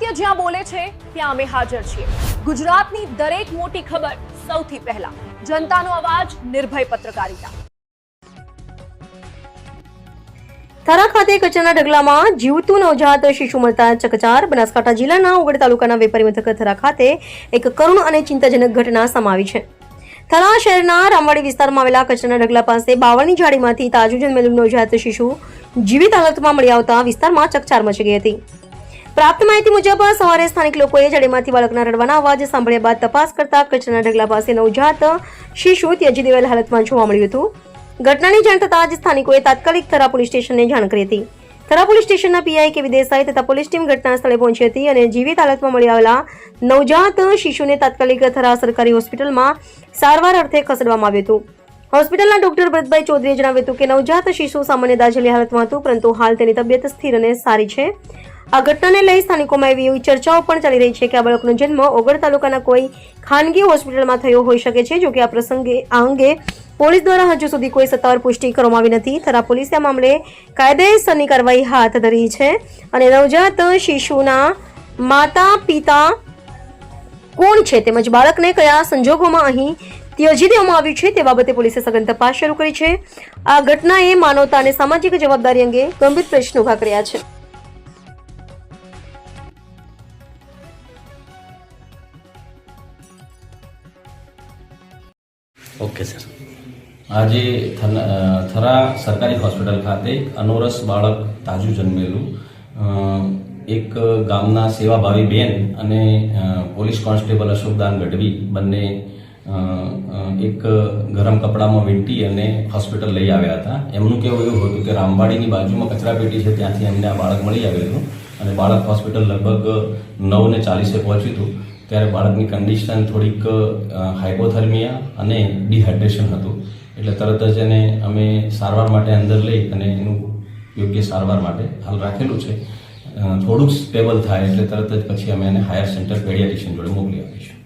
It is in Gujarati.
સત્ય જ્યાં બોલે છે, ત્યાં અમે હાજર છીએ. ગુજરાતની દરેક મોટી ખબર સૌથી પહેલા. જનતાનો અવાજ, નિર્ભય પત્રકારિતા. થરા ખાતે કચરાના ઢગલામાં જીવતું નવજાત શિશુ મળતા ચકચાર. બનાસકાંઠા જિલ્લાના ઉગડ તાલુકાના વેપારી મથક થરા ખાતે એક કરુણ અને ચિંતાજનક ઘટના સમાવી છે. થરા શહેરના રામવાડી વિસ્તારમાં આવેલા કચરાના ઢગલા પાસે બાવળની જાળીમાંથી તાજું જન્મેલું નવજાત શિશુ જીવિત હાલતમાં મળી આવતા વિસ્તારમાં ચકચાર મચી ગઈ હતી. પ્રાપ્ત માહિતી મુજબ, સવારે સ્થાનિક લોકોએ જડેમાંથી બાળકના રડવાના અવાજ સાંભળ્યા બાદ તપાસ કરતા કચરાના ઢગલા પાસે નવજાત શિશુ ત્યજી દેવાયેલ હાલતમાં જોવા મળ્યું હતું. ઘટનાની જાણ થતાં જ સ્થાનિકોએ તાત્કાલિક થરા પોલીસ સ્ટેશનને જાણ કરી હતી. થરા પોલીસ સ્ટેશનના પીઆઈ કે વિદેસાઈ તથા પોલીસ ટીમ ઘટના સ્થળે પહોંચી હતી અને જીવિત હાલતમાં મળી આવેલા નવજાત શિશુને તાત્કાલિક થરા સરકારી હોસ્પિટલમાં સારવાર અર્થે ખસેડવામાં આવ્યું હતું. હોસ્પિટલના ડોક્ટર ભરતભાઈ ચૌધરીએ જણાવ્યું હતું કે નવજાત શિશુ સામાન્ય દાજેલી હાલતમાં હતું, પરંતુ હાલ તેની તબિયત સ્થિર અને સારી છે. આ ઘટનાને લઈ સ્થાનિકોમાં એવી ચર્ચાઓ પણ ચાલી રહી છે કે આ બાળકનો જન્મ ઓગળ તાલુકાના કોઈ ખાનગી હોસ્પિટલમાં થયો હોઈ શકે છે, જોકે આ પ્રસંગે આ અંગે પોલીસ દ્વારા હજુ સુધી કોઈ સત્તાવાર પુષ્ટિ કરવામાં આવી નથી. થરા પોલીસે આ મામલે કાયદેસરની કાર્યવાહી હાથ ધરી છે અને નવજાત શિશુના માતા પિતા કોણ છે તેમજ બાળકને કયા સંજોગોમાં અહીં ત્યજી દેવામાં આવ્યું છે તે બાબતે પોલીસે સઘન તપાસ શરૂ કરી છે. આ ઘટનાએ માનવતા અને સામાજિક જવાબદારી અંગે ગંભીર પ્રશ્નો ઊભા કર્યા છે. Okay, sir. આજે થરા સરકારી હોસ્પિટલ ખાતે અનોરસ બાળક તાજું જન્મેલું. એક ગામના સેવાભાવી બેન અને પોલીસ કોન્સ્ટેબલ અશોકદાન ગઢવી બંને એક ગરમ કપડામાં વીંટી અને હોસ્પિટલ લઈ આવ્યા હતા. એમનું કહેવું એવું હતું કે રામવાડીની બાજુમાં કચરાપેટી છે, ત્યાંથી એમને આ બાળક મળી આવેલું અને બાળક હોસ્પિટલ લગભગ નવ ને ચાલીસે પહોંચ્યું હતું. ત્યારે બાળકની કન્ડિશન થોડીક હાઇપોથર્મિયા અને ડિહાઇડ્રેશન હતું. એટલે તરત જ એને અમે સારવાર માટે અંદર લઈ અને એનું યોગ્ય સારવાર માટે હાલ રાખેલું છે. થોડુંક સ્ટેબલ થાય એટલે તરત જ પછી અમે એને હાયર સેન્ટર પેડિયાટિશિયન જોડે મોકલી આપીશું.